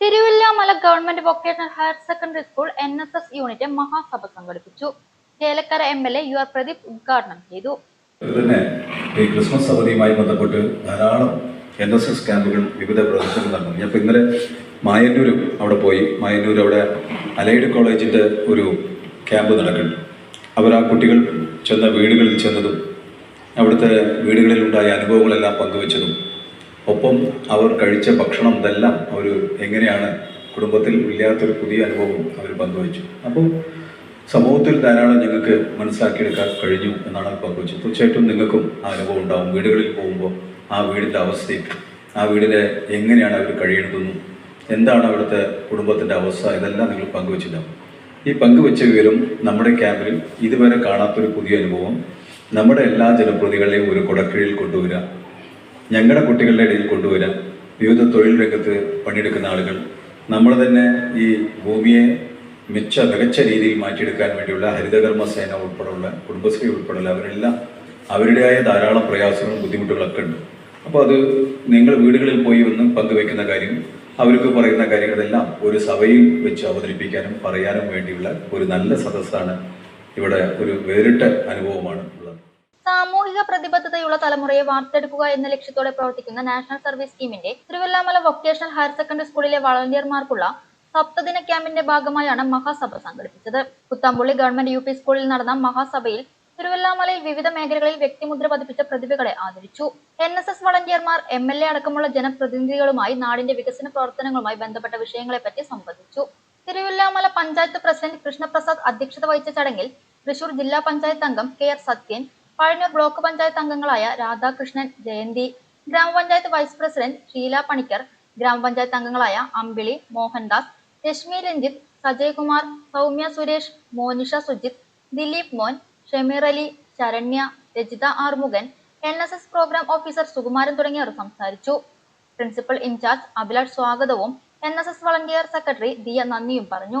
Thiruvillwamala government vocational higher secondary school N S S unit Mahasabha സംഘടിപ്പിച്ചു. Chelakkara M L A U R Pradeep ഉദ്ഘാടനം ചെയ്തു. ഈ Christmas അവധിയുമായി ബന്ധപ്പെട്ട് ധാരാളം എൻ എസ് എസ് ക്യാമ്പുകൾ വിവിധ പ്രദേശങ്ങളിൽ നടന്നു. ഇപ്പം ഇന്നലെ മായന്നൂരും അവിടെ പോയി. മായന്നൂർ അവിടെ അലൈഡ് കോളേജിന്റെ ഒരു ക്യാമ്പ് നടക്കുന്നു അവർ ആ കുട്ടികൾ ചെന്ന വീടുകളിൽ ചെന്നതും അവിടുത്തെ വീടുകളിലുണ്ടായ അനുഭവങ്ങളെല്ലാം പങ്കുവച്ചതും ഒപ്പം അവർ കഴിച്ച ഭക്ഷണം ഇതെല്ലാം അവർ എങ്ങനെയാണ് കുടുംബത്തിൽ ഇല്ലാത്തൊരു പുതിയ അനുഭവം അവർ പങ്കുവച്ചു. അപ്പോൾ സമൂഹത്തിൽ ധാരാളം ഞങ്ങൾക്ക് മനസ്സിലാക്കിയെടുക്കാൻ കഴിഞ്ഞു എന്നാണ് അവർ പങ്കുവച്ചത്. തീർച്ചയായിട്ടും നിങ്ങൾക്കും ആ അനുഭവം ഉണ്ടാവും. വീടുകളിൽ പോകുമ്പോൾ ആ വീടിന്റെ അവസ്ഥയും ആ വീടിനെ എങ്ങനെയാണ് അവർ കഴിയുന്നതെന്നും എന്താണ് അവിടുത്തെ കുടുംബത്തിന്റെ അവസ്ഥ ഇതെല്ലാം നിങ്ങൾ പങ്കുവച്ചിട്ടുണ്ടാവും. ഈ പങ്കുവച്ച വിവരം നമ്മുടെ ക്യാമ്പിൽ ഇതുവരെ കാണാത്തൊരു പുതിയ അനുഭവം നമ്മുടെ എല്ലാ ജനപ്രതികളെയും ഒരു കുടക്കീഴിൽ കൊണ്ടുവരിക. ഞങ്ങളുടെ കുട്ടികളുടെ ഇടയിൽ കൊണ്ടുവരാം വിവിധ തൊഴിൽ രംഗത്ത് പണിയെടുക്കുന്ന ആളുകൾ നമ്മൾ തന്നെ ഈ ഭൂമിയെ മിച്ച മികച്ച രീതിയിൽ മാറ്റിയെടുക്കാൻ വേണ്ടിയുള്ള ഹരിതകർമ്മ സേന ഉൾപ്പെടെയുള്ള കുടുംബശ്രീ ഉൾപ്പെടെയുള്ള അവരെല്ലാം അവരുടേതായ ധാരാളം പ്രയാസങ്ങളും ബുദ്ധിമുട്ടുകളൊക്കെ ഉണ്ട്. അപ്പോൾ അത് നിങ്ങൾ വീടുകളിൽ പോയി ഒന്ന് പങ്കുവെക്കുന്ന കാര്യം അവർക്ക് പറയുന്ന കാര്യങ്ങളെല്ലാം ഒരു സഭയിൽ വെച്ച് അവതരിപ്പിക്കാനും പറയാനും വേണ്ടിയുള്ള ഒരു നല്ല സദസ്സാണ് ഇവിടെ ഒരു വേറിട്ട അനുഭവമാണ്. സാമൂഹിക പ്രതിബദ്ധതയുള്ള തലമുറയെ വാർത്തെടുക്കുക എന്ന ലക്ഷ്യത്തോടെ പ്രവർത്തിക്കുന്ന നാഷണൽ സർവീസ് സ്കീമിന്റെ തിരുവല്ലാമല വൊക്കേഷണൽ ഹയർ സെക്കൻഡറി സ്കൂളിലെ വളണ്ടിയർമാർക്കുള്ള സപ്തദിന ക്യാമ്പിന്റെ ഭാഗമായാണ് മഹാസഭ സംഘടിപ്പിച്ചത്. കുത്താമ്പുള്ളി ഗവൺമെന്റ് യു സ്കൂളിൽ നടന്ന മഹാസഭയിൽ തിരുവല്ലാമലയിൽ വിവിധ മേഖലകളിൽ വ്യക്തിമുദ്ര പതിപ്പിച്ച പ്രതിഭകളെ ആദരിച്ചു. എൻ എസ് എസ് വളണ്ടിയർമാർ എം എൽ എ അടക്കമുള്ള ജനപ്രതിനിധികളുമായി നാടിന്റെ വികസന പ്രവർത്തനങ്ങളുമായി ബന്ധപ്പെട്ട വിഷയങ്ങളെപ്പറ്റി സംബന്ധിച്ചു തിരുവല്ലാമല പഞ്ചായത്ത് പ്രസിഡന്റ് കൃഷ്ണപ്രസാദ് അധ്യക്ഷത വഹിച്ച ചടങ്ങിൽ തൃശൂർ ജില്ലാ പഞ്ചായത്ത് അംഗം K R Sathyan Pazhanjur block panchayat അംഗങ്ങളായ രാധാകൃഷ്ണൻ ജയന്തി ഗ്രാമപഞ്ചായത്ത് വൈസ് പ്രസിഡന്റ് ഷീല പണിക്കർ ഗ്രാമപഞ്ചായത്ത് അംഗങ്ങളായ അമ്പിളി Mohandas Rashmi Ranjith Sajayakumar Soumya Suresh Monisha Sujith Dileep Mon Shameer Ali Saranya Rajitha Arumukhan N S S program officer Sukumaran തുടങ്ങിയവർ സംസാരിച്ചു. പ്രിൻസിപ്പൽ ഇൻചാർജ് അഭിലാഷ് സ്വാഗതവും N S S volunteer secretary Diya നന്ദിയും പറഞ്ഞു.